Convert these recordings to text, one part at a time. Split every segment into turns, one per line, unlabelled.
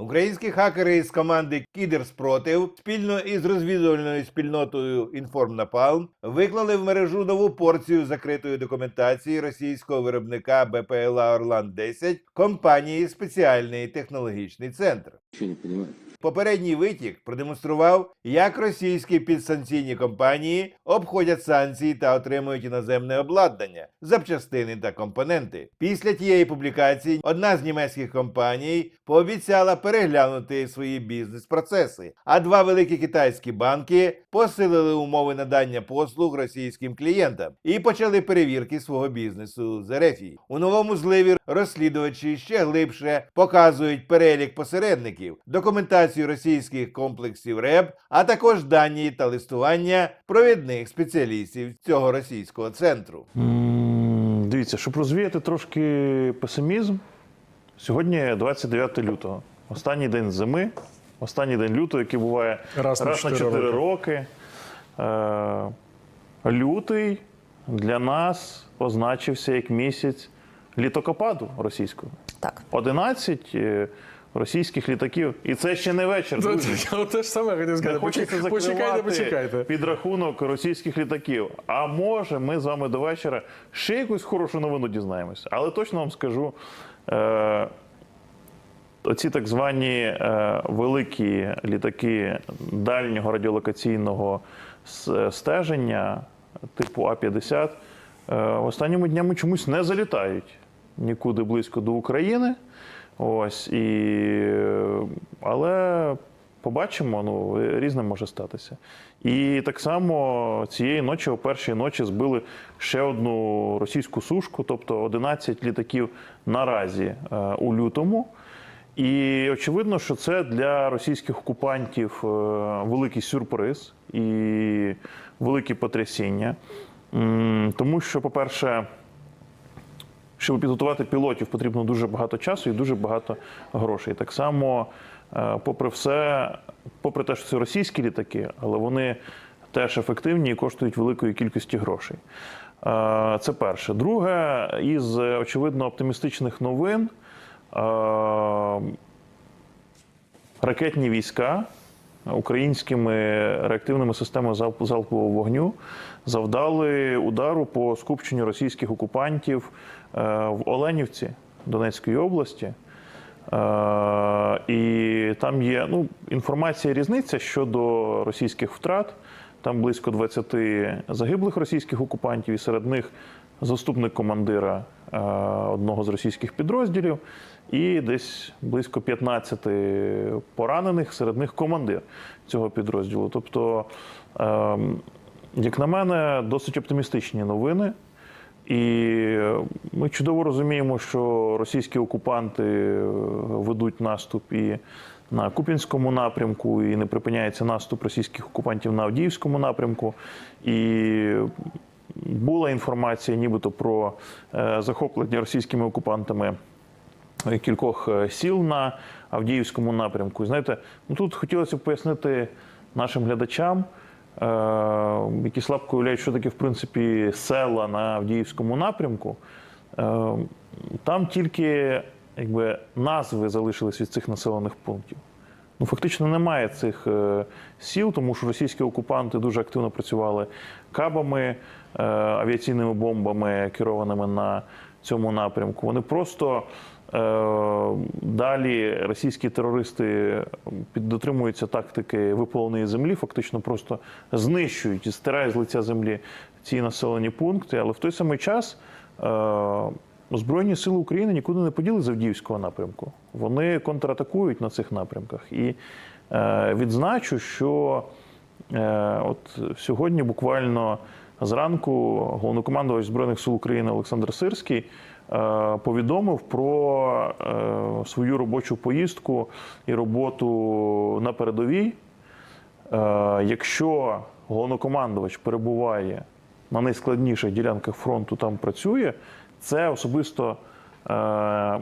Українські хакери з команди Кідерспротив спільно із розвідувальною спільнотою Інформнапалм виклали в мережу нову порцію закритої документації російського виробника БПЛА Орлан 10 компанії Спеціальний технологічний центр.
Не.
Попередній витік продемонстрував, як російські підсанкційні компанії обходять санкції та отримують іноземне обладнання, запчастини та компоненти. Після тієї публікації одна з німецьких компаній пообіцяла переглянути свої бізнес-процеси, а два великі китайські банки посилили умови надання послуг російським клієнтам і почали перевірки свого бізнесу з Ерефії. У новому зливі розслідувачі ще глибше показують перелік посередників, документацію російських комплексів РЕБ, а також дані та листування провідних спеціалістів цього російського центру.
Дивіться, щоб розвіяти трошки песимізм, сьогодні 29 лютого. Останній день зими, останній день лютого, який буває
Раз на
на 4 роки. Е, Лютий для нас позначився як місяць літокопаду російського.
Так.
11 е, російських літаків. І це ще не вечір. друзі.
Я те ж саме хотів
Не
сказати.
хочеться
Почекайте, почекайте, почекайте.
підрахунок російських літаків. А може, ми з вами до вечора ще якусь хорошу новину дізнаємося. Але точно вам скажу. Е- Оці так звані е, великі літаки дальнього радіолокаційного стеження, типу А-50, е, останніми днями чомусь не залітають нікуди близько до України. Ось, і, але побачимо, ну, різне може статися. І так само цієї ночі, о першій ночі, збили ще одну російську сушку, тобто 11 літаків наразі е, у лютому. І очевидно, що це для російських окупантів е, великий сюрприз і велике потрясіння. Тому що, по-перше, щоб підготувати пілотів, потрібно дуже багато часу і дуже багато грошей. Так само, е, попри все, попри те, що це російські літаки, але вони теж ефективні і коштують великої кількості грошей. Е, Це перше. Друге, із очевидно оптимістичних новин. Ракетні війська українськими реактивними системами залпового вогню завдали удару по скупченню російських окупантів е, в Оленівці Донецької області. Е, І там є ну, інформація різниця щодо російських втрат. Там близько 20 загиблих російських окупантів, і серед них заступник командира е, одного з російських підрозділів, і десь близько 15 поранених, серед них командир цього підрозділу. Тобто, е, як на мене, досить оптимістичні новини. І ми чудово розуміємо, що російські окупанти е, ведуть наступ і на Куп'янському напрямку, і не припиняється наступ російських окупантів на Авдіївському напрямку. І була інформація, нібито про е, захоплення російськими окупантами кількох е, сіл на Авдіївському напрямку. І знаєте, ну тут хотілося б пояснити нашим глядачам, е, які слабко уявляють, що таке в принципі села на Авдіївському напрямку. Е, Там тільки якби, назви залишились від цих населених пунктів. Ну, фактично немає цих е, сіл, тому що російські окупанти дуже активно працювали кабами, е, авіаційними бомбами, керованими на цьому напрямку. Вони просто е, далі російські терористи дотримуються тактики випаленої землі, фактично просто знищують і стирають з лиця землі ці населені пункти. Але в той самий час. е, Збройні сили України нікуди не поділи з Авдіївського напрямку. Вони контратакують на цих напрямках. І е, відзначу, що е, от сьогодні, буквально зранку, головнокомандувач Збройних сил України Олександр Сирський е, повідомив про е, свою робочу поїздку і роботу на передовій. Е, Якщо головнокомандувач перебуває на найскладніших ділянках фронту, там працює, це особисто е,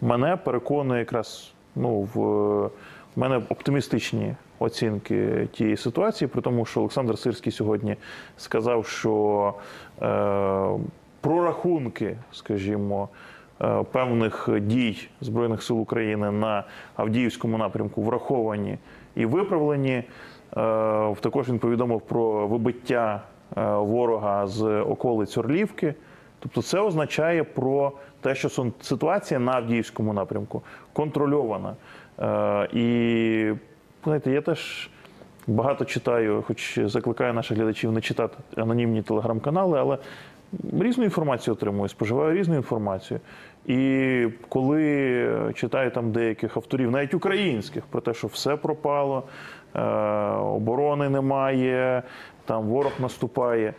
мене переконує якраз ну, в, в мене оптимістичні оцінки тієї ситуації, при тому, що Олександр Сирський сьогодні сказав, що е, прорахунки, скажімо, е, певних дій Збройних сил України на Авдіївському напрямку враховані і виправлені. Е, Також він повідомив про вибиття е, ворога з околиць Орлівки. Тобто це означає про те, що ситуація на Авдіївському напрямку контрольована. І знаєте, я теж багато читаю, хоч закликаю наших глядачів не читати анонімні телеграм-канали, але різну інформацію отримую, споживаю різну інформацію. І коли читаю там деяких авторів, навіть українських, про те, що все пропало, е, оборони немає, там ворог наступає.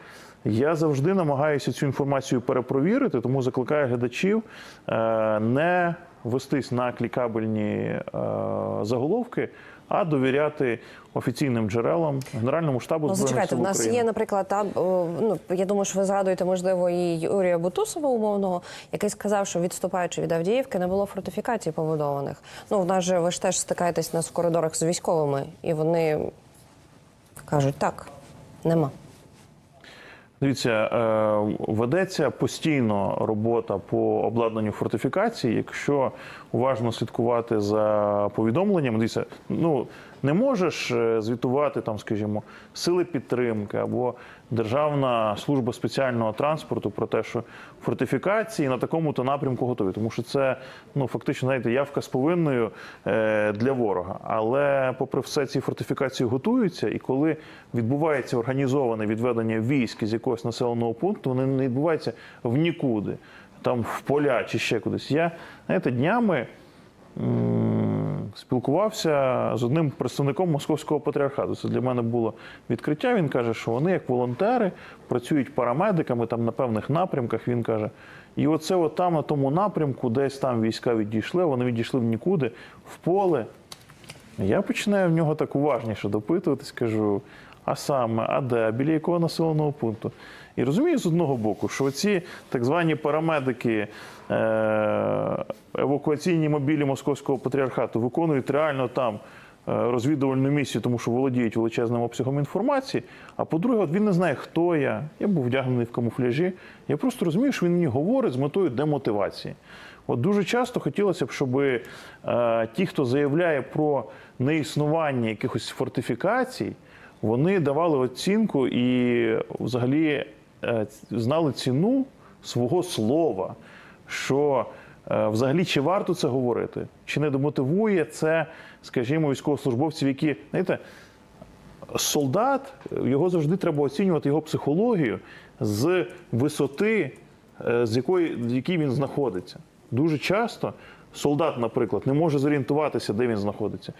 Я завжди намагаюся цю інформацію перепровірити, тому закликаю глядачів е, не вестись на клікабельні е, заголовки, а довіряти офіційним джерелам Генеральному штабу
Ну, зачекайте, в нас
України.
є, наприклад, та, ну, я думаю, що ви згадуєте, можливо, і Юрія Бутусова умовного, який сказав, що відступаючи від Авдіївки, не було фортифікацій побудованих. Ну, в нас же ви ж теж стикаєтесь нас в коридорах з військовими, і вони кажуть, так, нема.
Дивіться, е, ведеться постійно робота по обладнанню фортифікацій. Якщо уважно слідкувати за повідомленнями, дивіться, ну не можеш е, звітувати там, скажімо, сили підтримки або Державна служба спеціального транспорту про те, що фортифікації на такому-то напрямку готові, тому що це ну фактично знаєте, явка з повинною е, для ворога. Але попри все, ці фортифікації готуються, і коли відбувається організоване відведення військ з якогось населеного пункту, вони не відбуваються в нікуди, там в поля чи ще кудись. Я знаєте, днями спілкувався з одним представником московського патріархату. Це для мене було відкриття. Він каже, що вони, як волонтери, працюють парамедиками там на певних напрямках. Він каже, і оце от там на тому напрямку, десь там війська відійшли, вони відійшли в нікуди, в поле. Я починаю в нього так уважніше допитуватись, кажу, а саме, а де, біля якого населеного пункту? І розумію з одного боку, що ці так звані парамедики, е- евакуаційні мобілі московського патріархату виконують реально там е, розвідувальну місію, тому що володіють величезним обсягом інформації. А по-друге, от він не знає, хто я. Я був вдягнений в камуфляжі. Я просто розумію, що він мені говорить з метою демотивації. От дуже часто хотілося б, щоб е, ті, хто заявляє про неіснування якихось фортифікацій, вони давали оцінку і взагалі е, знали ціну свого слова, що е, взагалі чи варто це говорити, чи не демотивує це, скажімо, військовослужбовців, які, знаєте, солдат, його завжди треба оцінювати його психологію з висоти, е, з якої, в якій він знаходиться. Дуже часто солдат, наприклад, не може зорієнтуватися, де він знаходиться.